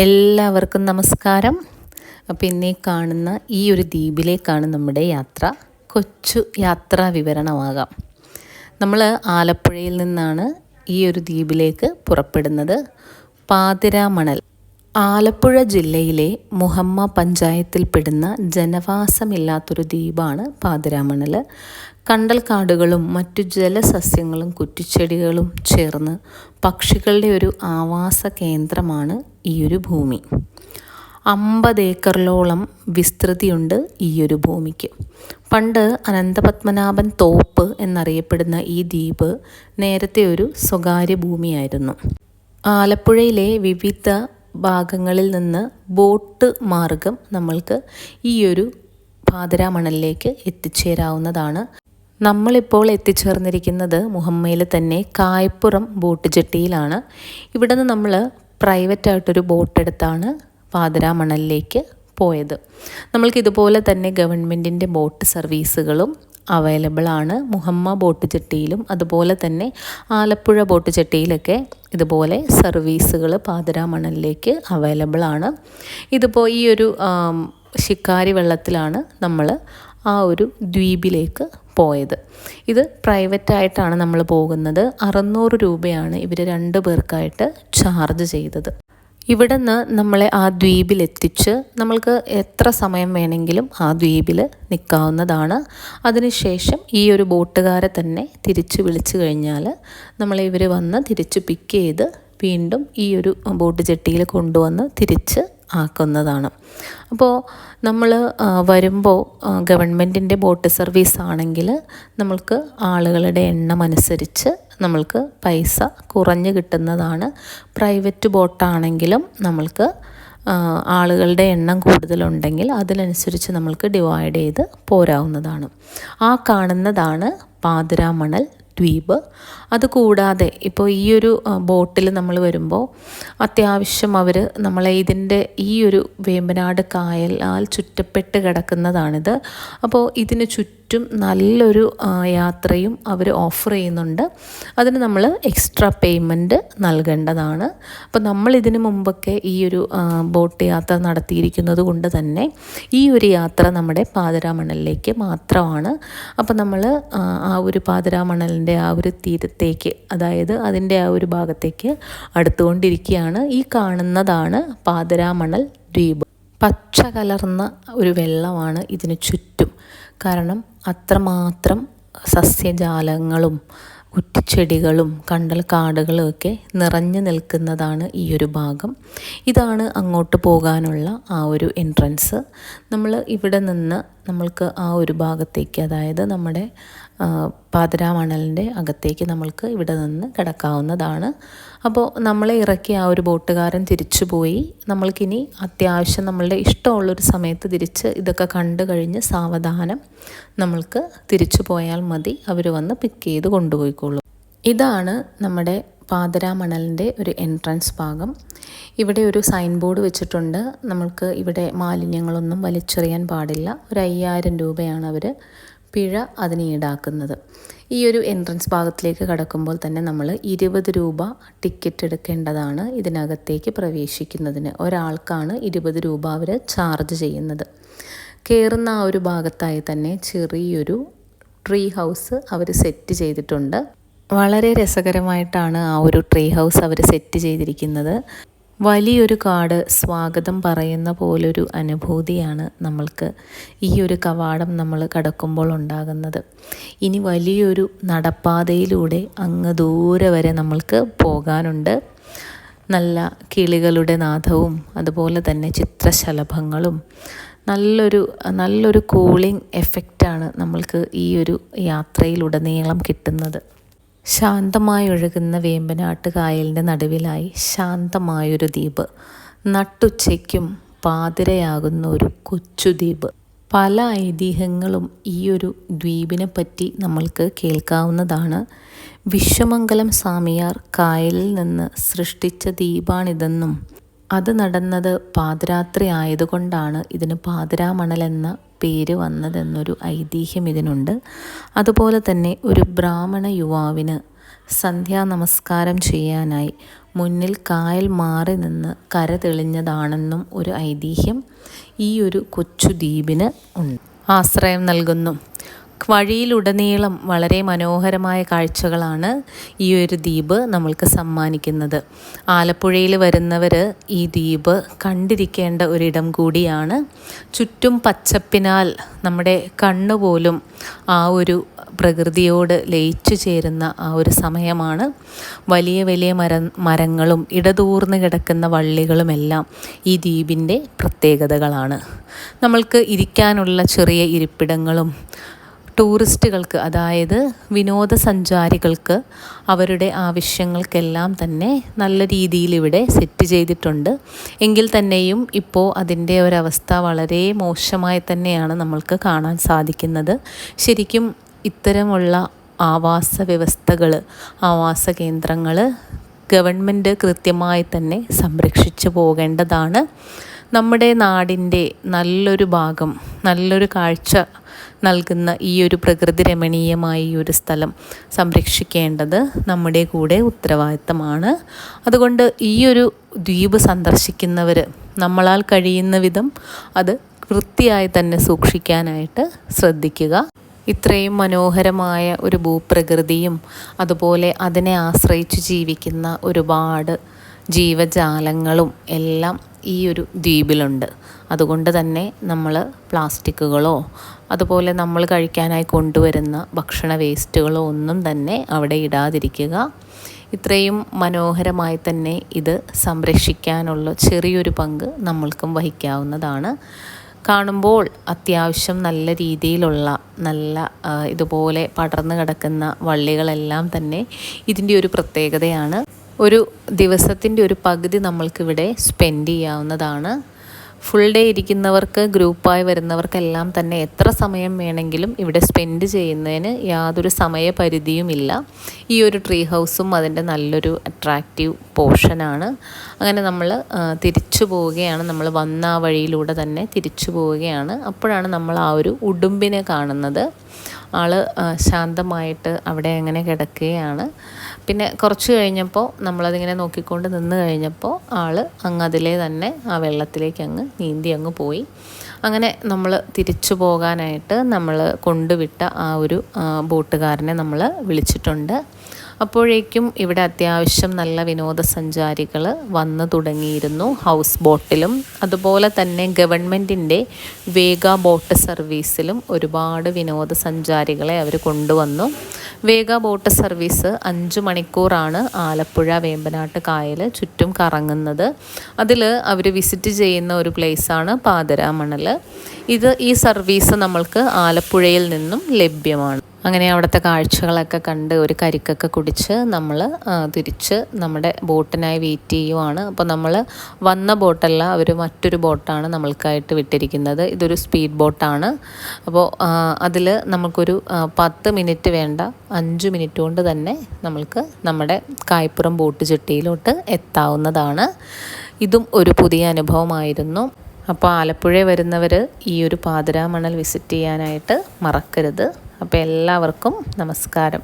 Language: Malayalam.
എല്ലാവർക്കും നമസ്കാരം. അപ്പോൾ കാണുന്ന ഈ ഒരു ദ്വീപിലേക്കാണ് നമ്മുടെ യാത്ര. കൊച്ചു യാത്രാ വിവരണമാകാം. നമ്മൾ ആലപ്പുഴയിൽ നിന്നാണ് ഈ ഒരു ദ്വീപിലേക്ക് പുറപ്പെടുന്നത്. പാതിരാമണൽ ആലപ്പുഴ ജില്ലയിലെ മുഹമ്മ പഞ്ചായത്തിൽപ്പെടുന്ന ജനവാസമില്ലാത്തൊരു ദ്വീപാണ് പാതിരാമണൽ കണ്ടൽക്കാടുകളും മറ്റു ജലസസ്യങ്ങളും കുറ്റിച്ചെടികളും ചേർന്ന് പക്ഷികളുടെ ഒരു ആവാസ കേന്ദ്രമാണ് ഈ ഒരു ഭൂമി. അമ്പത് ഏക്കറിലോളം വിസ്തൃതിയുണ്ട് ഈയൊരു ഭൂമിക്ക്. പണ്ട് അനന്തപത്മനാഭൻ തോപ്പ് എന്നറിയപ്പെടുന്ന ഈ ദ്വീപ് നേരത്തെ ഒരു സ്വകാര്യ ഭൂമിയായിരുന്നു. ആലപ്പുഴയിലെ വിവിധ ഭാഗങ്ങളിൽ നിന്ന് ബോട്ട് മാർഗം നമ്മൾക്ക് ഈയൊരു പാതിരാമണലിലേക്ക് എത്തിച്ചേരാവുന്നതാണ്. നമ്മളിപ്പോൾ എത്തിച്ചേർന്നിരിക്കുന്നത് മുഹമ്മയിൽ തന്നെ കായപ്പുറം ബോട്ട് ജെട്ടിയിലാണ്. ഇവിടെ നിന്ന് നമ്മൾ പ്രൈവറ്റായിട്ടൊരു ബോട്ട് എടുത്താണ് പാതിരാമണലിലേക്ക് പോയത്. നമ്മൾക്ക് ഇതുപോലെ തന്നെ ഗവൺമെന്റിന്റെ ബോട്ട് സർവീസുകളും അവൈലബിൾ ആണ് മുഹമ്മ ബോട്ട് ജെട്ടിയിലും അതുപോലെ തന്നെ ആലപ്പുഴ ബോട്ട് ചട്ടിയിലൊക്കെ ഇതുപോലെ സർവീസുകൾ പാതിരാമണലിലേക്ക് അവൈലബിൾ ആണ് ഇതിപ്പോൾ ഈ ഒരു ശിക്കാരി വെള്ളത്തിലാണ് നമ്മൾ ആ ഒരു ദ്വീപിലേക്ക് പോയത്. ഇത് പ്രൈവറ്റായിട്ടാണ് നമ്മൾ പോകുന്നത്. അറുന്നൂറ് രൂപയാണ് ഇവർ രണ്ട് പേർക്കായിട്ട് ചാർജ് ചെയ്തത്. ഇവിടെ നിന്ന് നമ്മളെ ആ ദ്വീപിലെത്തിച്ച് നമ്മൾക്ക് എത്ര സമയം വേണമെങ്കിലും ആ ദ്വീപിൽ നിൽക്കാവുന്നതാണ്. അതിനുശേഷം ഈ ഒരു ബോട്ടുകാരെ തന്നെ തിരിച്ച് വിളിച്ചു കഴിഞ്ഞാൽ നമ്മളെ ഇവർ വന്ന് തിരിച്ച് പിക്ക് ചെയ്ത് വീണ്ടും ഈ ഒരു ബോട്ട് ജെട്ടിയിൽ കൊണ്ടുവന്ന് തിരിച്ച് ആക്കുന്നതാണ്. അപ്പോൾ നമ്മൾ വരുമ്പോൾ ഗവൺമെന്റിന്റെ ബോട്ട് സർവീസ് ആണെങ്കിൽ നമ്മൾക്ക് ആളുകളുടെ എണ്ണം അനുസരിച്ച് നമ്മൾക്ക് പൈസ കുറഞ്ഞ് കിട്ടുന്നതാണ്. പ്രൈവറ്റ് ബോട്ടാണെങ്കിലും നമ്മൾക്ക് ആളുകളുടെ എണ്ണം കൂടുതലുണ്ടെങ്കിൽ അതിനനുസരിച്ച് നമ്മൾക്ക് ഡിവൈഡ് ചെയ്ത് പോരാവുന്നതാണ്. ആ കാണുന്നതാണ് പാതിരാമണൽ ദ്വീപ്. അതുകൂടാതെ ഇപ്പോൾ ഈ ഒരു ബോട്ടിൽ നമ്മൾ വരുമ്പോൾ അത്യാവശ്യം അവർ നമ്മളെ ഇതിന്റെ ഈ ഒരു വേമ്പനാട് കായലാൽ ചുറ്റപ്പെട്ട് കിടക്കുന്നതാണിത്. അപ്പോൾ ഇതിന് ചുറ്റും നല്ലൊരു യാത്രയും അവർ ഓഫർ ചെയ്യുന്നുണ്ട്. അതിന് നമ്മൾ എക്സ്ട്രാ പേയ്മെന്റ് നൽകേണ്ടതാണ്. അപ്പോൾ നമ്മൾ ഇതിനു മുമ്പൊക്കെ ഈ ഒരു ബോട്ട് യാത്ര നടത്തിയിരിക്കുന്നത് കൊണ്ട് തന്നെ ഈ ഒരു യാത്ര നമ്മുടെ പാതിരാമണലിലേക്ക് മാത്രമാണ്. അപ്പോൾ നമ്മൾ ആ ഒരു പാതിരാമണലിന്റെ ആ ഒരു തീരത്തേക്ക് അതായത് അതിന്റെ ആ ഒരു ഭാഗത്തേക്ക് അടുത്തുകൊണ്ടിരിക്കുകയാണ്. ഈ കാണുന്നതാണ് പാതിരാമണൽ ദ്വീപ്. പച്ച കലർന്ന ഒരു വെള്ളമാണ് ഇതിന് ചുറ്റും. കാരണം അത്രമാത്രം സസ്യജാലങ്ങളും കുറ്റിച്ചെടികളും കണ്ടൽ കാടുകളും ഒക്കെ നിറഞ്ഞു നിൽക്കുന്നതാണ് ഈ ഒരു ഭാഗം. ഇതാണ് അങ്ങോട്ട് പോകാനുള്ള ആ ഒരു എൻട്രൻസ് നമ്മൾ ഇവിടെ നിന്ന് നമ്മൾക്ക് ആ ഒരു ഭാഗത്തേക്ക് അതായത് നമ്മുടെ പാതിരാമണലിന്റെ അകത്തേക്ക് നമ്മൾക്ക് ഇവിടെ നിന്ന് കിടക്കാവുന്നതാണ്. അപ്പോൾ നമ്മളെ ഇറക്കി ആ ഒരു ബോട്ടുകാരൻ തിരിച്ചു പോയി നമ്മൾക്കിനി അത്യാവശ്യം നമ്മളുടെ ഇഷ്ടമുള്ളൊരു സമയത്ത് തിരിച്ച് ഇതൊക്കെ കണ്ടു കഴിഞ്ഞ് സാവധാനം നമ്മൾക്ക് തിരിച്ചു പോയാൽ മതി. അവർ വന്ന് പിക്ക് ചെയ്ത് കൊണ്ടുപോയിക്കോളും. ഇതാണ് നമ്മുടെ പാതരാമണലിന്റെ ഒരു എൻട്രൻസ് ഭാഗം. ഇവിടെ ഒരു സൈൻ ബോർഡ് വെച്ചിട്ടുണ്ട്. നമ്മൾക്ക് ഇവിടെ മാലിന്യങ്ങളൊന്നും വലിച്ചെറിയാൻ പാടില്ല. ഒരു അയ്യായിരം രൂപയാണ് അവർ പിഴ അതിന് ഈടാക്കുന്നത്. ഈ ഒരു എൻട്രൻസ് ഭാഗത്തിലേക്ക് കടക്കുമ്പോൾ തന്നെ നമ്മൾ ഇരുപത് രൂപ ടിക്കറ്റ് എടുക്കേണ്ടതാണ് ഇതിനകത്തേക്ക് പ്രവേശിക്കുന്നതിന്. ഒരാൾക്കാണ് ഇരുപത് രൂപ അവർ ചാർജ് ചെയ്യുന്നത്. കയറുന്ന ആ ഒരു ഭാഗത്തായി തന്നെ ചെറിയൊരു ട്രീ ഹൗസ് അവർ സെറ്റ് ചെയ്തിട്ടുണ്ട്. വളരെ രസകരമായിട്ടാണ് ആ ഒരു ട്രീ ഹൗസ് അവർ സെറ്റ് ചെയ്തിരിക്കുന്നത്. വലിയൊരു കാട് സ്വാഗതം പറയുന്ന പോലൊരു അനുഭൂതിയാണ് നമ്മൾക്ക് ഈ ഒരു കവാടം നമ്മൾ കടക്കുമ്പോൾ ഉണ്ടാകുന്നത്. ഇനി വലിയൊരു നടപ്പാതയിലൂടെ അങ്ങ് ദൂരെ വരെ നമ്മൾക്ക് പോകാനുണ്ട്. നല്ല കിളികളുടെ നാദവും അതുപോലെ തന്നെ ചിത്രശലഭങ്ങളും നല്ലൊരു നല്ലൊരു കൂളിംഗ് എഫക്റ്റാണ് നമ്മൾക്ക് ഈ ഒരു യാത്രയിലുടനീളം കിട്ടുന്നത്. ശാന്തമായി ഒഴുകുന്ന വേമ്പനാട്ട് കായലിന്റെ നടുവിലായി ശാന്തമായൊരു ദ്വീപ്. നട്ടുച്ചയ്ക്കും പാതിരയാകുന്ന ഒരു കൊച്ചു ദ്വീപ്. പല ഐതിഹ്യങ്ങളും ഈ ഒരു ദ്വീപിനെ പറ്റി നമ്മൾക്ക് കേൾക്കാവുന്നതാണ്. വിശ്വമംഗലം സ്വാമിയാർ കായലിൽ നിന്ന് സൃഷ്ടിച്ച ദ്വീപാണിതെന്നും അത് നടന്നത് പാതിരാത്രി ആയതുകൊണ്ടാണ് ഇതിന് പാതിരാമണൽ എന്ന പേര് വന്നതെന്നൊരു ഐതിഹ്യം ഇതിനുണ്ട്. അതുപോലെ തന്നെ ഒരു ബ്രാഹ്മണ യുവാവിന് സന്ധ്യാ നമസ്കാരം ചെയ്യാനായി മുന്നിൽ കായൽ മാറി നിന്ന് കര തെളിഞ്ഞതാണെന്നും ഒരു ഐതിഹ്യം. ഈ ഒരു കൊച്ചു ദ്വീപിന് ഉണ്ട്. ആശ്രയം നൽകുന്നു. വഴിയിലുടനീളം വളരെ മനോഹരമായ കാഴ്ചകളാണ് ഈ ഒരു ദ്വീപ് നമ്മൾക്ക് സമ്മാനിക്കുന്നത്. ആലപ്പുഴയിൽ വരുന്നവർ ഈ ദ്വീപ് കണ്ടിരിക്കേണ്ട ഒരിടം കൂടിയാണ്. ചുറ്റും പച്ചപ്പിനാൽ നമ്മുടെ കണ്ണുപോലും ആ ഒരു പ്രകൃതിയോട് ലയിച്ചു ചേരുന്ന ആ ഒരു സമയമാണ്. വലിയ വലിയ മര മരങ്ങളും ഇടതൂർന്ന് കിടക്കുന്ന വള്ളികളുമെല്ലാം ഈ ദ്വീപിന്റെ പ്രത്യേകതകളാണ്. നമ്മൾക്ക് ഇരിക്കാനുള്ള ചെറിയ ഇരിപ്പിടങ്ങളും ടൂറിസ്റ്റുകൾക്ക് അതായത് വിനോദസഞ്ചാരികൾക്ക് അവരുടെ ആവശ്യങ്ങൾക്കെല്ലാം തന്നെ നല്ല രീതിയിൽ ഇവിടെ സെറ്റ് ചെയ്തിട്ടുണ്ട്. എങ്കിൽ തന്നെയും ഇപ്പോൾ അതിന്റെ ഒരവസ്ഥ വളരെ മോശമായി തന്നെയാണ് നമ്മൾക്ക് കാണാൻ സാധിക്കുന്നത്. ശരിക്കും ഇത്തരമുള്ള ആവാസ വ്യവസ്ഥകൾ ആവാസ കേന്ദ്രങ്ങൾ ഗവൺമെന്റ് കൃത്യമായി തന്നെ സംരക്ഷിച്ചു പോകേണ്ടതാണ്. നമ്മുടെ നാടിന്റെ നല്ലൊരു ഭാഗം നല്ലൊരു കാഴ്ച നൽകുന്ന ഈ ഒരു പ്രകൃതി രമണീയമായ ഈ ഒരു സ്ഥലം സംരക്ഷിക്കേണ്ടത് നമ്മുടെ കൂടെ ഉത്തരവാദിത്തമാണ്. അതുകൊണ്ട് ഈ ഒരു ദ്വീപ് സന്ദർശിക്കുന്നവർ നമ്മളാൽ കഴിയുന്ന വിധം അത് വൃത്തിയായി തന്നെ സൂക്ഷിക്കാനായിട്ട് ശ്രദ്ധിക്കുക. ഇത്രയും മനോഹരമായ ഒരു ഭൂപ്രകൃതിയും അതുപോലെ അതിനെ ആശ്രയിച്ച് ജീവിക്കുന്ന ഒരുപാട് ജീവജാലങ്ങളും എല്ലാം ഈ ഒരു ദ്വീപിലുണ്ട്. അതുകൊണ്ട് തന്നെ നമ്മൾ പ്ലാസ്റ്റിക്കുകളോ അതുപോലെ നമ്മൾ കഴിക്കാനായി കൊണ്ടുവരുന്ന ഭക്ഷണ വേസ്റ്റുകളോ ഒന്നും തന്നെ അവിടെ ഇടാതിരിക്കുക. ഇത്രയും മനോഹരമായി തന്നെ ഇത് സംരക്ഷിക്കാനുള്ള ചെറിയൊരു പങ്ക് നമ്മൾക്കും വഹിക്കാവുന്നതാണ്. കാണുമ്പോൾ അത്യാവശ്യം നല്ല രീതിയിലുള്ള നല്ല ഇതുപോലെ പടർന്നു കിടക്കുന്ന വള്ളികളെല്ലാം തന്നെ ഇതിന്റെ ഒരു പ്രത്യേകതയാണ്. ഒരു ദിവസത്തിന്റെ ഒരു പകുതി നമ്മൾക്കിവിടെ സ്പെൻഡ് ചെയ്യാവുന്നതാണ്. ഫുൾ ഡേ ഇരിക്കുന്നവർക്ക് ഗ്രൂപ്പായി വരുന്നവർക്കെല്ലാം തന്നെ എത്ര സമയം വേണമെങ്കിലും ഇവിടെ സ്പെൻഡ് ചെയ്യുന്നതിന് യാതൊരു സമയപരിധിയുമില്ല ഈ ഒരു ട്രീ ഹൗസും അതിന്റെ നല്ലൊരു അട്രാക്റ്റീവ് പോർഷനാണ് അങ്ങനെ നമ്മൾ തിരിച്ചു പോവുകയാണ്. നമ്മൾ വന്ന ആ വഴിയിലൂടെ തന്നെ തിരിച്ചു പോവുകയാണ്. അപ്പോഴാണ് നമ്മൾ ആ ഒരു ഉടുമ്പിനെ കാണുന്നത്. ആൾ ശാന്തമായിട്ട് അവിടെ അങ്ങനെ കിടക്കുകയാണ്. പിന്നെ കുറച്ച് കഴിഞ്ഞപ്പോൾ നമ്മളതിങ്ങനെ നോക്കിക്കൊണ്ട് നിന്ന് കഴിഞ്ഞപ്പോൾ ആൾ അങ്ങ് അതിലെ തന്നെ ആ വെള്ളത്തിലേക്ക് അങ്ങ് നീന്തി അങ്ങ് പോയി. അങ്ങനെ നമ്മൾ തിരിച്ചു പോകാനായിട്ട് നമ്മൾ കൊണ്ടുവിട്ട ആ ഒരു ബോട്ടുകാരനെ നമ്മൾ വിളിച്ചിട്ടുണ്ട്. അപ്പോഴേക്കും ഇവിടെ അത്യാവശ്യം നല്ല വിനോദസഞ്ചാരികൾ വന്നു തുടങ്ങിയിരുന്നു ഹൗസ് ബോട്ടിലും. അതുപോലെ തന്നെ ഗവൺമെന്റിന്റെ വേഗ ബോട്ട് സർവീസിലും ഒരുപാട് വിനോദസഞ്ചാരികളെ അവർ കൊണ്ടുവന്നു. വേഗ ബോട്ട് സർവീസ് അഞ്ച് മണിക്കൂറാണ് ആലപ്പുഴ വേമ്പനാട്ട് കായൽ ചുറ്റും കറങ്ങുന്നത്. അതിൽ അവർ വിസിറ്റ് ചെയ്യുന്ന ഒരു പ്ലേസാണ് പാതരാമണൽ ഇത് ഈ സർവീസ് നമ്മൾക്ക് ആലപ്പുഴയിൽ നിന്നും ലഭ്യമാണ്. അങ്ങനെ അവിടുത്തെ കാഴ്ചകളൊക്കെ കണ്ട് ഒരു കരിക്കൊക്കെ കുടിച്ച് നമ്മൾ തിരിച്ച് നമ്മുടെ ബോട്ടിനായി വെയിറ്റ് ചെയ്യുവാണ്. അപ്പോൾ നമ്മൾ വന്ന ബോട്ടല്ല അവർ മറ്റൊരു ബോട്ടാണ് നമ്മൾക്കായിട്ട് വിട്ടിരിക്കുന്നത്. ഇതൊരു സ്പീഡ് ബോട്ടാണ്. അപ്പോൾ അതിൽ നമുക്കൊരു പത്ത് മിനിറ്റ് വേണ്ട അഞ്ച് മിനിറ്റ് കൊണ്ട് തന്നെ നമ്മൾക്ക് നമ്മുടെ കായ്പുറം ബോട്ട് ചുട്ടിയിലോട്ട് എത്താവുന്നതാണ്. ഇതും ഒരു പുതിയ അനുഭവമായിരുന്നു. അപ്പോൾ ആലപ്പുഴ വരുന്നവർ ഈ ഒരു പാതിരാമണൽ വിസിറ്റ് ചെയ്യാനായിട്ട് മറക്കരുത്. അപ്പോൾ എല്ലാവർക്കും നമസ്കാരം.